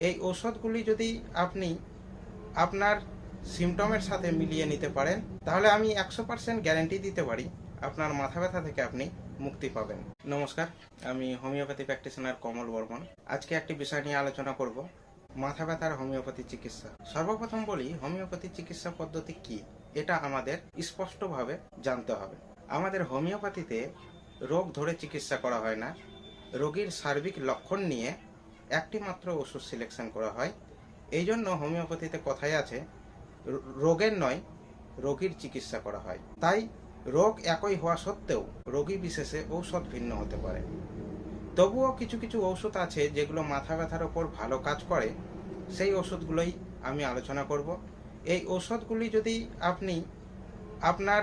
এই ঔষধগুলি যদি আপনি আপনার সিমটমের সাথে মিলিয়ে নিতে পারেন, তাহলে আমি একশো পার্সেন্ট গ্যারেন্টি দিতে পারি আপনার মাথা ব্যথা থেকে আপনি মুক্তি পাবেন। নমস্কার, আমি হোমিওপ্যাথি প্র্যাকটিশনার কমল বর্মন। আজকে একটি বিষয় নিয়ে আলোচনা করব, মাথা ব্যথার হোমিওপ্যাথি চিকিৎসা। সর্বপ্রথম বলি, হোমিওপ্যাথি চিকিৎসা পদ্ধতি কি? এটা আমাদের স্পষ্টভাবে জানতে হবে। আমাদের হোমিওপ্যাথিতে রোগ ধরে চিকিৎসা করা হয় না। রোগীর সার্বিক লক্ষণ নিয়ে একটি মাত্র ওষুধ সিলেকশন করা হয়। এই জন্য হোমিওপ্যাথিতে কথাই আছে রোগের নয়, রোগীর চিকিৎসা করা হয়। তাই রোগ একই হওয়া সত্ত্বেও রোগী বিশেষে ঔষধ ভিন্ন হতে পারে। তবুও কিছু কিছু ঔষধ আছে যেগুলো মাথা ব্যথার ওপর ভালো কাজ করে। সেই ওষুধগুলোই আমি আলোচনা করব। এই ওষুধগুলি যদি আপনি আপনার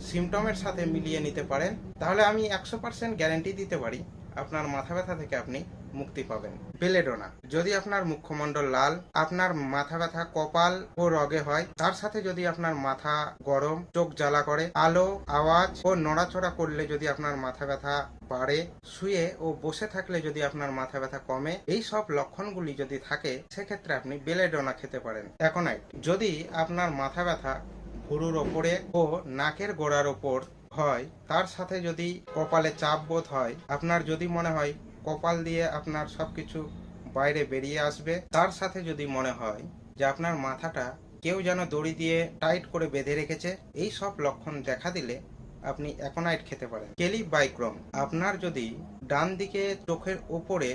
সিমটমের সাথে মিলিয়ে নিতে পারেন, তাহলে আমি একশো পার্সেন্ট গ্যারেন্টি দিতে পারি। আপনার মাথা ব্যথা থেকে আপনি মুক্তি পাবেন। বেলেডোনা। যদি আপনার মুখমণ্ডল লাল, আপনার মাথা ব্যথা কপাল ও রগে হয়, তার সাথে যদি আপনার মাথা গরম, চোখ জ্বালা করে, আলো, আওয়াজ ও নড়াচড়া করলে যদি আপনার মাথা ব্যথা বাড়ে, শুয়ে ও বসে থাকলে যদি আপনার মাথা ব্যথা কমে, এই সব লক্ষণগুলি যদি থাকে, সেক্ষেত্রে আপনি বেলেডোনা খেতে পারেন। এখনাই যদি আপনার মাথা ব্যথা ভুরুর ওপরে ও নাকের গোড়ার ওপর হয়, তার সাথে যদি কপালে চাপ বোধ হয়, আপনার যদি মনে হয় কপাল দিয়ে আপনার সবকিছু বাইরে বেরিয়ে আসবে, তার সাথে যদি মনে হয় যে আপনার মাথাটা কেউ যেন দড়ি দিয়ে টাইট করে বেঁধে রেখেছে, এই সব লক্ষণ দেখা দিলে আপনি অ্যাকোনাইট খেতে পারেন। কেলি বাইক্রম আপনার যদি ডান দিকে চোখের ওপরে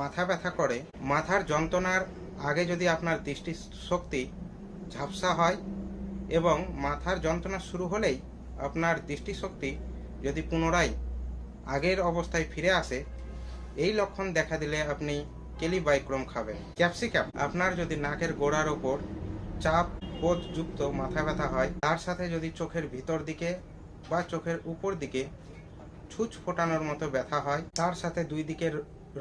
মাথা ব্যথা করে, মাথার যন্ত্রণার আগে যদি আপনার দৃষ্টি শক্তি ঝাপসা হয় এবং মাথার যন্ত্রণা শুরু হলেই আপনার দৃষ্টিশক্তি যদি পুনরায় আগের অবস্থায় ফিরে আসে, এই লক্ষণ দেখা দিলে আপনি কেলিবাইক্রম খাবেন। ক্যাপসিকাম, আপনার যদি নাকের গোড়ার ওপর চাপ বোধযুক্ত মাথা ব্যথা হয়, তার সাথে যদি চোখের ভিতর দিকে বা চোখের উপর দিকে ছুঁচ ফোটানোর মতো ব্যথা হয়, তার সাথে দুই দিকের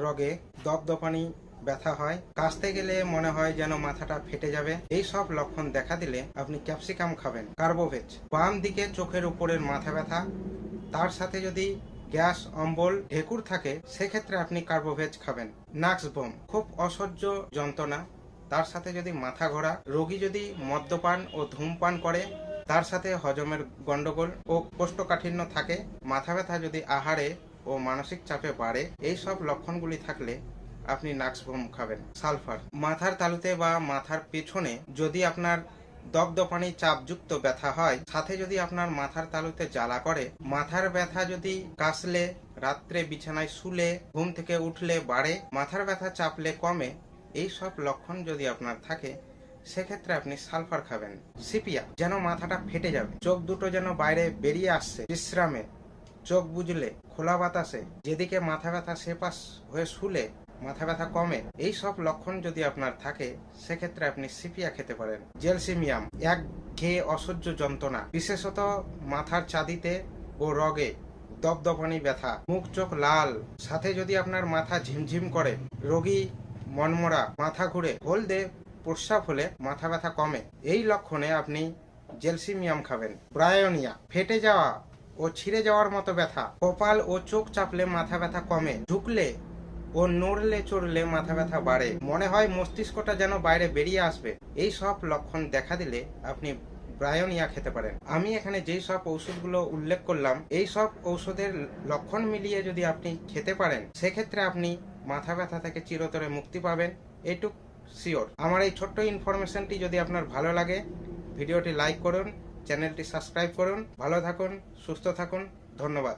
রগে দপদপানি ব্যথা হয়, কাশতে গেলে মনে হয় যেন মাথাটা ফেটে যাবে। এই সব লক্ষণ দেখা দিলে আপনি ক্যাপসিকাম খাবেন, কার্বোভেজ। বাম দিকে চোখের উপরের মাথা ব্যথা, তার সাথে যদি গ্যাস, অম্বল, ঢেকুর থাকে, সেক্ষেত্রে আপনি কার্বোভেজ খাবেন। নাক্স বোম, খুব অসহ্য যন্ত্রণা। তার সাথে যদি মাথা ঘোরা, রোগী যদি মদ্যপান ও ধূমপান করে, তার সাথে হজমের গন্ডগোল ও কোষ্ঠকাঠিন্য থাকে, মাথা ব্যথা যদি আহারে ও মানসিক চাপে বাড়ে, এই সব লক্ষণগুলি থাকলে আপনি নাক্সবোম খাবেন। সালফার। মাথার তালুতে বা মাথার পেছনে যদি আপনার দপদপানি চাপযুক্ত ব্যথা হয়, সাথে যদি আপনার মাথার তালুতে জ্বালা করে, মাথার ব্যথা যদি কাশলে, রাত্রে বিছানায় শুলে, ঘুম থেকে উঠলে বাড়ে, মাথার ব্যথা চাপলে কমে, এই সব লক্ষণ যদি আপনার থাকে, সেক্ষেত্রে আপনি সালফার খাবেন। সিপিয়া। যেন মাথাটা ফেটে যাবে। চোখ দুটো যেন বাইরে বেরিয়ে আসছে বিশ্রামে। চোখ বুঝলে খোলা বাতাসে। যেদিকে মাথা ব্যথা সেপাশ হয়ে শুলে মাথা ব্যথা কমে, এই সব লক্ষণ যদি আপনার থাকে, সেক্ষেত্রে আপনি সিপিয়া খেতে পারেন। জেলসিমিয়াম এক ঘেয়ে অসহ্য যন্ত্রণা, বিশেষত মাথার চাঁদিতে ও রগে দপদপানি ব্যথা, মুখ চোখ লাল, সাথে যদি আপনার মাথা ঝিমঝিম করে, রোগী মনমরা, মাথা ঘুরে, হলদে প্রস্রাব হলে মাথা ব্যথা কমে। এই লক্ষণে আপনি জেলসিমিয়াম খাবেন। ব্রায়োনিয়া, ফেটে যাওয়া ও ছিঁড়ে যাওয়ার মতো ব্যথা, কপাল ও চোখ চাপলে মাথা ব্যথা কমে ঢুকলে ও নড়লে চড়লে মাথা ব্যথা বাড়ে। মনে হয় মস্তিষ্কটা যেন বাইরে বেরিয়ে আসবে। এই সব লক্ষণ দেখা দিলে আপনি ব্রায়োনিয়া খেতে পারেন। আমি এখানে যেই সব ঔষধগুলো উল্লেখ করলাম, এই সব ঔষধের লক্ষণ মিলিয়ে যদি আপনি খেতে পারেন, সেক্ষেত্রে আপনি মাথা ব্যথা থেকে চিরতরে মুক্তি পাবেন। এইটুক শিওর আমার এই ছোট্ট ইনফরমেশনটি যদি আপনার ভালো লাগে, ভিডিওটি লাইক করুন, চ্যানেলটি সাবস্ক্রাইব করুন। ভালো থাকুন, সুস্থ থাকুন। ধন্যবাদ।